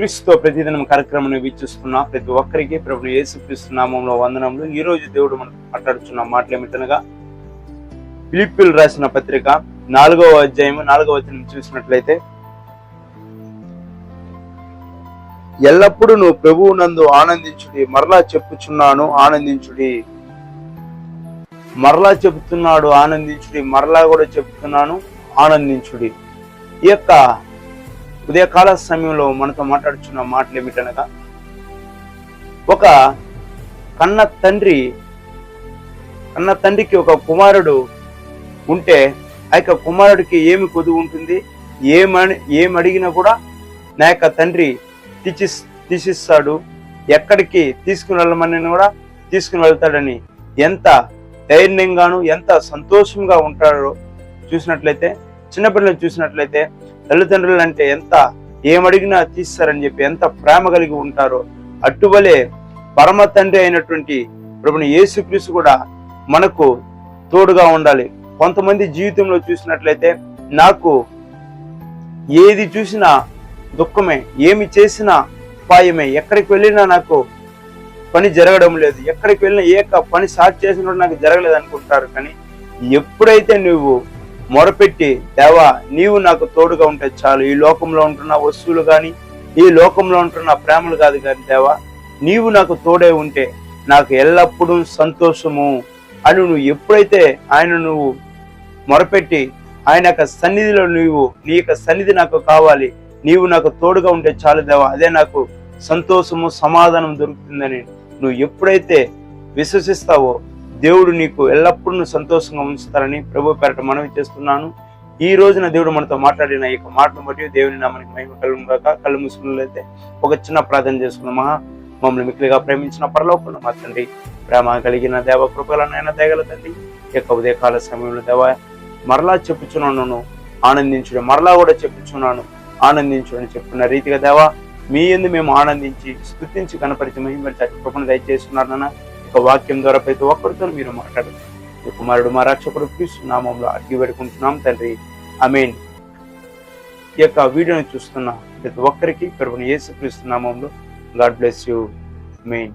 క్రీస్తుతో ప్రతిదినం కార్యక్రమం వీక్షిస్తున్న ప్రతి ఒక్కరికి ప్రభు యేసుక్రీస్తు నామంలో వందనంలో ఈ రోజు దేవుడు మనం మాట్లాడుచున్న మాటలు ఏమిటనగా ఫిలిపిల్ రాసిన పత్రిక నాలుగవ అధ్యాయం నాలుగవ వచనం చూసినట్లయితే ఎల్లప్పుడూ నువ్వు ప్రభువు నందు ఆనందించుడి మరలా చెప్పుచున్నాను ఆనందించుడి. మరలా చెబుతున్నాడు ఆనందించుడి మరలా కూడా చెప్తున్నాను ఆనందించుడి. ఈ యొక్క ఉదయకాల సమయంలో మనతో మాట్లాడుచున్న మాటలు ఏమిటనగా ఒక కన్న తండ్రి కన్న తండ్రికి ఒక కుమారుడు ఉంటే ఆ యొక్క కుమారుడికి ఏమి కొదువు ఉంటుంది? ఏమని ఏం అడిగినా కూడా నా యొక్క తండ్రి తీసి తీసిస్తాడు. ఎక్కడికి తీసుకుని వెళ్ళమని కూడా తీసుకుని వెళ్తాడని ఎంత ధైర్యంగాను ఎంత సంతోషంగా ఉంటాడో చూసినట్లయితే చిన్నపిల్లలు చూసినట్లయితే తల్లిదండ్రులు అంటే ఎంత ఏమడిగినా తీస్తారని చెప్పి ఎంత ప్రేమ కలిగి ఉంటారో అట్టువలే పరమ తండ్రి అయినటువంటి ప్రభుని యేసుక్రీస్తు కూడా మనకు తోడుగా ఉండాలి. కొంతమంది జీవితంలో చూసినట్లయితే నాకు ఏది చూసినా దుఃఖమే ఏమి చేసినా ఉపాయమే ఎక్కడికి వెళ్ళినా నాకు పని జరగడం లేదు. ఎక్కడికి వెళ్ళినా ఏ పని స్టార్ట్ చేసినప్పుడు నాకు జరగలేదు అనుకుంటారు. కానీ ఎప్పుడైతే నువ్వు మొరపెట్టి దేవా నీవు నాకు తోడుగా ఉంటే చాలు. ఈ లోకంలో ఉంటున్న వస్తువులు కానీ ఈ లోకంలో ఉంటున్న ప్రేమలు కాదు కానీ దేవా నీవు నాకు తోడే ఉంటే నాకు ఎల్లప్పుడూ సంతోషము. అని నువ్వు ఎప్పుడైతే ఆయన నువ్వు మొరపెట్టి ఆయన యొక్క సన్నిధిలో నువ్వు నీ యొక్క సన్నిధి నాకు కావాలి నీవు నాకు తోడుగా ఉంటే చాలు దేవా అదే నాకు సంతోషము సమాధానం దొరుకుతుందని నువ్వు ఎప్పుడైతే విశ్వసిస్తావో దేవుడు నీకు ఎల్లప్పుడూ సంతోషంగా ఉంచుతారని ప్రభు పేరట మనవి చేస్తున్నాను. ఈ రోజున దేవుడు మనతో మాట్లాడిన ఈ యొక్క మాటను బట్టి దేవుని నామానికి మహిమ కలుగు కాక కళ్ళు ముసుకున్నట్లయితే ఒక చిన్న ప్రార్థన చేసుకున్నామా మమ్మల్ని మిక్కిలిగా ప్రేమించిన పరలోకున్న మా తండ్రి ప్రేమ కలిగిన దేవ కృపలనైనా దేగల తండ్రి యొక్క ఉదయకాల సమయంలో దేవ మరలా చెప్పుచున్నాను ఆనందించుడు మరలా కూడా చెప్పుచున్నాను ఆనందించుడు అని చెప్పుకున్న రీతిగా దేవా మీ ఎందు మేము ఆనందించి స్థుతించి కనపరిచి మహిమపరిచి కృపను దయచేస్తున్నారు నాన్న ఒక వాక్యం ద్వారా ప్రతి ఒక్కరితో మీరు మాట్లాడండి. ఈ కుమారుడు మా రక్షకుడు క్రీస్తు నామంలో అడిగి పెడుకుంటున్నాం తండ్రి. అమీన్ ఈ యొక్క వీడియోని చూస్తున్న ప్రతి ఒక్కరికి ప్రభుని యేసు క్రీస్తు నామంలో గాడ్ బ్లెస్ యూ. మెయిన్